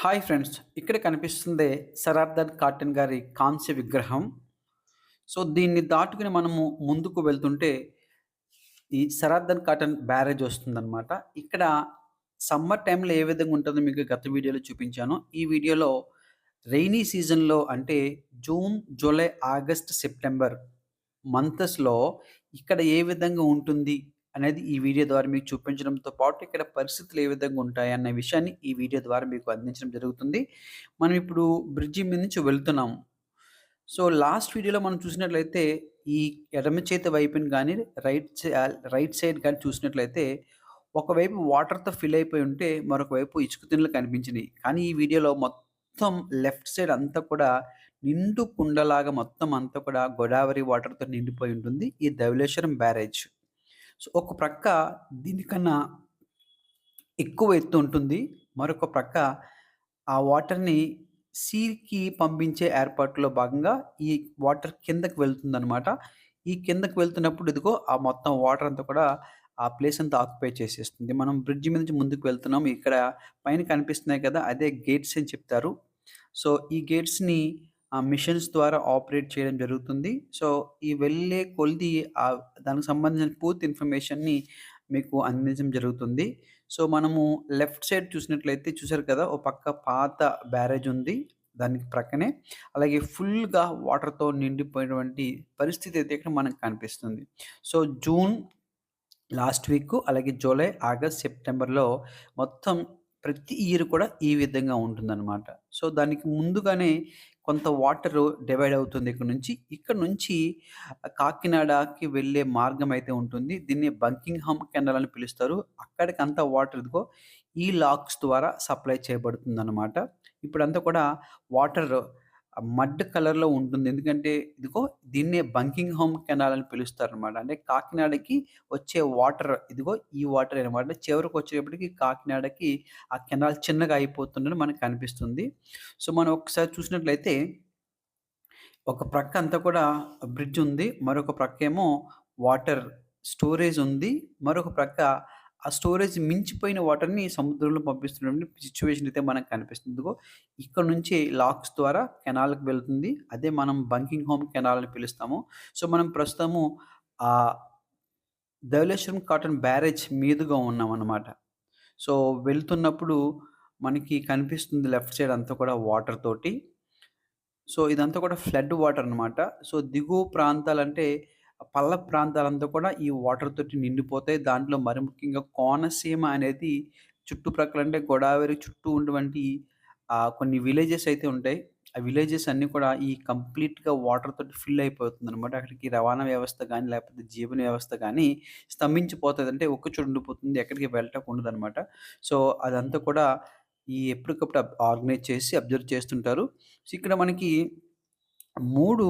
Hi friends ఇక్కడ కనిపిస్తుంది సరార్దన్ cotton గారి కాంస్య విగ్రహం. సో దీన్ని దాటుకుని మనము ముందుకు వెళ్తుంటే ఈ సరార్దన్ కాటన్ బ్యారేజ్ వస్తుందన్నమాట. ఇక్కడ సమ్మర్ టైంలో ఏ విధంగా ఉంటుందో మీకు గత వీడియోలో చూపించాను. ఈ వీడియోలో రెయినీ సీజన్లో అంటే జూన్ జూలై ఆగస్ట్ సెప్టెంబర్ మంత్స్లో ఇక్కడ ఏ విధంగా ఉంటుంది అనేది ఈ వీడియో ద్వారా మీకు చూపించడంతో పాటు ఇక్కడ పరిస్థితులు ఏ విధంగా ఉంటాయి అన్న విషయాన్ని ఈ వీడియో ద్వారా మీకు అందించడం జరుగుతుంది. మనం ఇప్పుడు బ్రిడ్జి మీద నుంచి వెళ్తున్నాము. సో లాస్ట్ వీడియోలో మనం చూసినట్లయితే ఈ ఎడమ చేతి వైపుని కానీ రైట్ రైట్ సైడ్ కానీ చూసినట్లయితే ఒకవైపు వాటర్తో ఫిల్ అయిపోయి ఉంటే మరొక వైపు ఇసుక తిన్నలు కనిపించినాయి కానీ ఈ వీడియోలో మొత్తం లెఫ్ట్ సైడ్ అంతా కూడా నిండు కుండలాగా మొత్తం అంతా కూడా గోదావరి వాటర్తో నిండిపోయి ఉంటుంది. ఈ ధవలేశ్వరం బ్యారేజ్. సో ఒక ప్రక్క దీనికన్నా ఎక్కువ ఎత్తు ఉంటుంది. మరొక ప్రక్క ఆ వాటర్ని సీకి పంపించే ఏర్పాటులో భాగంగా ఈ వాటర్ కిందకి వెళ్తుందనమాట ఈ కిందకు వెళ్తున్నప్పుడు ఇదిగో ఆ మొత్తం వాటర్ అంతా కూడా ఆ ప్లేస్ అంతా ఆక్యుపై చేసేస్తుంది. మనం బ్రిడ్జ్ మీద నుంచి ముందుకు వెళ్తున్నాం. ఇక్కడ పైన కనిపిస్తున్నాయి కదా అదే గేట్స్ అని చెప్తారు. సో ఈ గేట్స్ని మిషన్స్ ద్వారా ఆపరేట్ చేయడం జరుగుతుంది. సో ఈ వెళ్ళే కొలిది దానికి సంబంధించిన పూర్తి ఇన్ఫర్మేషన్ని మీకు అందించడం జరుగుతుంది. సో మనము లెఫ్ట్ సైడ్ చూసినట్లయితే చూసారు కదా ఓ పక్క పాత బ్యారేజ్ ఉంది దానికి ప్రక్కనే. అలాగే ఫుల్గా వాటర్తో నిండిపోయినటువంటి పరిస్థితి అయితే ఇక్కడ మనకు కనిపిస్తుంది. సో జూన్ లాస్ట్ వీక్ అలాగే జూలై ఆగస్ట్ సెప్టెంబర్లో మొత్తం ప్రతి ఇయర్ కూడా ఈ విధంగా ఉంటుందన్నమాట. సో దానికి ముందుగానే కొంత వాటర్ డివైడ్ అవుతుంది ఇక్కడ నుంచి. ఇక్కడ నుంచి కాకినాడకి వెళ్ళే మార్గం అయితే ఉంటుంది. దీన్ని బంకింగ్ హమ్ కెనల్ అని పిలుస్తారు. అక్కడికి అంతా వాటర్ ఇదిగో ఈ లాక్స్ ద్వారా సప్లై చేయబడుతుంది అనమాట ఇప్పుడంతా కూడా వాటర్ మడ్ కలర్‌లో ఉంటుంది. ఎందుకంటే ఇదిగో దీన్నే బంకింగ్ హోమ్ కెనాల్ అని పిలుస్తారనమాట. అంటే కాకినాడకి వచ్చే వాటర్ ఇదిగో ఈ వాటర్ అనమాట. చివరికి వచ్చేటప్పటికి కాకినాడకి ఆ కెనాల్ చిన్నగా అయిపోతుందని మనకు కనిపిస్తుంది. సో, మనం ఒకసారి చూసినట్లయితే ఒక ప్రక్క అంతా కూడా బ్రిడ్జ్ ఉంది. మరొక ప్రక్కేమో వాటర్ స్టోరేజ్ ఉంది. మరొక ప్రక్క ఆ స్టోరేజ్ మించిపోయిన వాటర్‌ని సముద్రంలో పంపిస్తున్న సిచ్యువేషన్ అయితే మనకు కనిపిస్తుంది. ఇదిగో ఇక్కడ నుంచి లాక్స్ ద్వారా కెనాల్‌కి వెళ్తుంది. అదే మనం బంకింగ్ హోమ్ కెనాల్ అని పిలుస్తాము. సో, మనం ప్రస్తుతము ఆ ధవలేశ్వరం కాటన్ బ్యారేజ్ మీదుగా ఉన్నామనమాట. సో, వెళ్తున్నప్పుడు మనకి కనిపిస్తుంది లెఫ్ట్ సైడ్ అంతా కూడా వాటర్ తోటి. సో, ఇదంతా కూడా ఫ్లడ్ వాటర్ అనమాట. సో, దిగువ ప్రాంతాలంటే పల్ల ప్రాంతాలంతా కూడా ఈ వాటర్ తోటి నిండిపోతాయి. దాంట్లో మరి ముఖ్యంగా కోనసీమ అనేది చుట్టుప్రక్కల అంటే గోదావరి చుట్టూ ఉన్నటువంటి కొన్ని విలేజెస్ అయితే ఉంటాయి. ఆ విలేజెస్ అన్నీ కూడా ఈ కంప్లీట్‌గా వాటర్ తోటి ఫిల్ అయిపోతుంది అనమాట అక్కడికి రవాణా వ్యవస్థ కానీ లేకపోతే జీవన వ్యవస్థ కానీ స్తంభించిపోతుంది అంటే ఒక్క చోటు ఉండిపోతుంది. ఎక్కడికి వెళ్ళటకు ఉండదు అనమాట సో, అదంతా కూడా ఈ ఎప్పటికప్పుడు ఆర్గనైజ్ చేసి అబ్జర్వ్ చేస్తుంటారు. సో, ఇక్కడ మనకి 3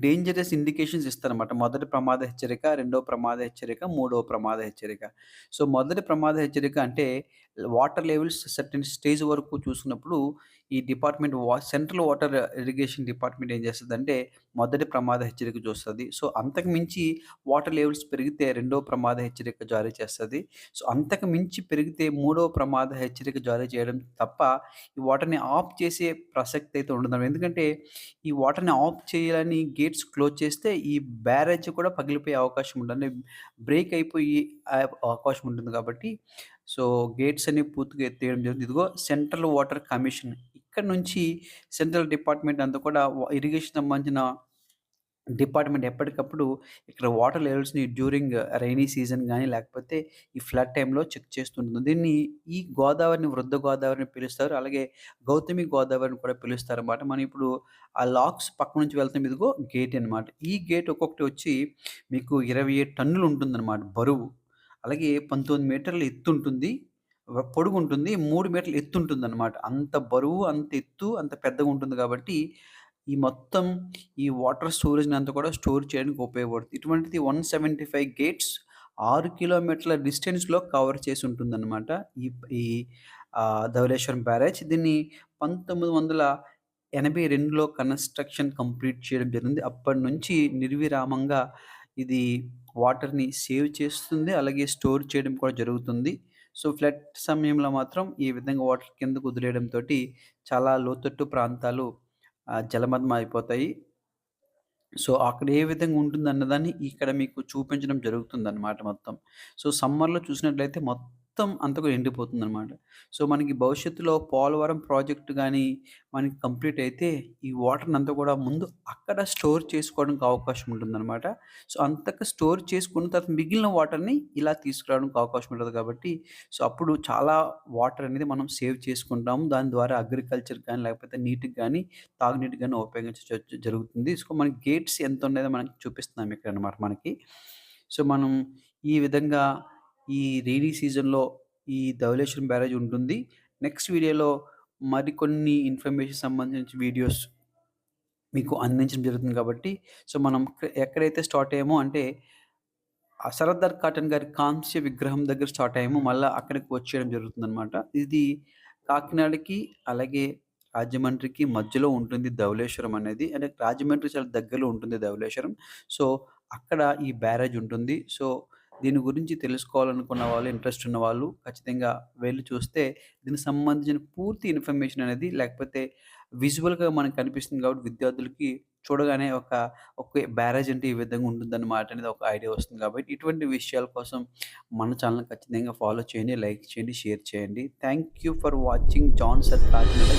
డేంజరస్ ఇండికేషన్స్ ఇస్తారనమాట. మొదటి ప్రమాద హెచ్చరిక, రెండో ప్రమాద హెచ్చరిక, మూడో ప్రమాద హెచ్చరిక. సో, మొదటి ప్రమాద హెచ్చరిక అంటే వాటర్ లెవెల్స్ సర్టెన్ స్టేజ్ వరకు చూసుకున్నప్పుడు ఈ డిపార్ట్‌మెంట్ వా సెంట్రల్ వాటర్ ఇరిగేషన్ డిపార్ట్‌మెంట్ ఏం చేస్తదంటే మొదటి ప్రమాద హెచ్చరిక చూస్తుంది సో, అంతకు మించి వాటర్ లెవెల్స్ పెరిగితే రెండో ప్రమాద హెచ్చరిక జారీ చేస్తుంది సో, అంతకు మించి పెరిగితే మూడో ప్రమాద హెచ్చరిక జారీ చేయడం తప్ప ఈ వాటర్‌ని ఆఫ్ చేసే ప్రసక్తి అయితే ఉండదు. ఎందుకంటే ఈ వాటర్‌ని ఆఫ్ చేయాలని గేట్స్ క్లోజ్ చేస్తే ఈ బ్యారేజ్ కూడా పగిలిపోయే అవకాశం ఉంటుంది. బ్రేక్ అయిపోయి అవకాశం ఉంటుంది కాబట్టి సో, గేట్స్ అన్ని పూర్తిగా ఎత్తేయడం జరిగింది. ఇదిగో సెంట్రల్ వాటర్ కమిషన్ ఇక్కడ నుంచి సెంట్రల్ డిపార్ట్‌మెంట్ అంతా కూడా ఇరిగేషన్ సంబంధించిన డిపార్ట్‌మెంట్ ఎప్పటికప్పుడు ఇక్కడ వాటర్ లెవెల్స్‌ని డ్యూరింగ్ రైనీ సీజన్ కానీ లేకపోతే ఈ ఫ్లడ్ టైంలో చెక్ చేస్తుంటుంది. దీన్ని ఈ గోదావరిని వృద్ధ గోదావరిని పిలుస్తారు. అలాగే గౌతమి గోదావరిని కూడా పిలుస్తారు అనమాట మనం ఇప్పుడు ఆ లాక్స్ పక్క నుంచి వెళ్తాం ఇదిగో గేట్ అనమాట. ఈ గేట్ ఒక్కొక్కటి వచ్చి మీకు 27 టన్నులు ఉంటుందన్నమాట బరువు. అలాగే 19 మీటర్ల ఎత్తుంటుంది. వ పొడుగుంటుంది. 3 మీటర్ల ఎత్తుంటుందనమాట. అంత బరువు, అంత ఎత్తు, అంత పెద్దగా ఉంటుంది కాబట్టి ఈ మొత్తం ఈ వాటర్ స్టోరేజ్‌ని అంతా కూడా స్టోర్ చేయడానికి ఉపయోగపడుతుంది. ఇటువంటిది 175 గేట్స్ 6 కిలోమీటర్ల డిస్టెన్స్‌లో కవర్ చేసి ఉంటుందన్నమాట. ఈ ఈ ఆహ్, ధవళేశ్వరం బ్యారేజ్. దీన్ని 1982లో కన్‌స్ట్రక్షన్ కంప్లీట్ చేయడం జరిగింది. అప్పటినుంచి నిర్విరామంగా ఇది వాటర్‌ని సేవ్ చేస్తుంది. అలాగే స్టోర్ చేయడం కూడా జరుగుతుంది. సో ఫ్లడ్ సమయంలో మాత్రం ఈ విధంగా వాటర్ కిందకు వదిలేయడంతో చాలా లోతట్టు ప్రాంతాలు ఆహ్, అయిపోతాయి. సో, అక్కడ ఏ విధంగా ఉంటుంది అన్నదాన్ని ఇక్కడ మీకు చూపించడం జరుగుతుందనమాట మొత్తం. సో, సమ్మర్‌లో చూసినట్లయితే మొత్తం మొత్తం అంతకు ఎండిపోతుంది అనమాట సో, మనకి భవిష్యత్తులో పోలవరం ప్రాజెక్ట్ కానీ మనకి కంప్లీట్ అయితే ఈ వాటర్‌నంతా కూడా ముందు అక్కడ స్టోర్ చేసుకోవడానికి అవకాశం ఉంటుందన్నమాట సో, అంతగా స్టోర్ చేసుకున్న తర్వాత మిగిలిన వాటర్‌ని ఇలా తీసుకురావడానికి అవకాశం ఉంటుంది కాబట్టి, సో, అప్పుడు చాలా వాటర్ అనేది మనం సేవ్ చేసుకుంటాము. దాని ద్వారా అగ్రికల్చర్ కానీ, లేకపోతే నీటికి కానీ తాగునీటికి కానీ ఉపయోగించ జరుగుతుంది. సో, మనకి గేట్స్ ఎంత ఉన్నాయో మనకి చూపిస్తున్నాం ఇక్కడ అనమాట మనకి. సో, మనం ఈ విధంగా ఈ రెయినీ సీజన్‌లో ఈ ధవళేశ్వరం బ్యారేజ్ ఉంటుంది. నెక్స్ట్ వీడియోలో మరికొన్ని ఇన్ఫర్మేషన్ సంబంధించి వీడియోస్ మీకు అందించడం జరుగుతుంది కాబట్టి, సో, మనం ఎక్కడైతే స్టార్ట్ అయ్యామో అంటే ఆ సరదార్ కాటన్ గారి కాంస్య విగ్రహం దగ్గర స్టార్ట్ అయ్యామో మళ్ళీ అక్కడికి వచ్చేయడం జరుగుతుందనమాట. ఇది కాకినాడకి, అలాగే రాజమండ్రికి మధ్యలో ఉంటుంది ధవళేశ్వరం అనేది. అంటే రాజమండ్రి చాలా దగ్గరలో ఉంటుంది ధవళేశ్వరం. సో, అక్కడ ఈ బ్యారేజ్ ఉంటుంది. సో, దీని గురించి తెలుసుకోవాలనుకున్న వాళ్ళు, ఇంట్రెస్ట్ ఉన్నవాళ్ళు ఖచ్చితంగా వెళ్ళి చూస్తే దీనికి సంబంధించిన పూర్తి ఇన్ఫర్మేషన్ అనేది లేకపోతే విజువల్‌గా మనకు కనిపిస్తుంది కాబట్టి విద్యార్థులకి చూడగానే ఒక ఒక బ్యారేజ్ అంటే ఈ విధంగా ఉంటుందన్నమాట అనేది ఒక ఐడియా వస్తుంది కాబట్టి ఇటువంటి విషయాల కోసం మన ఛానల్ ఖచ్చితంగా ఫాలో చేయండి, లైక్ చేయండి, షేర్ చేయండి. Thank you for watching John sir Kakinada.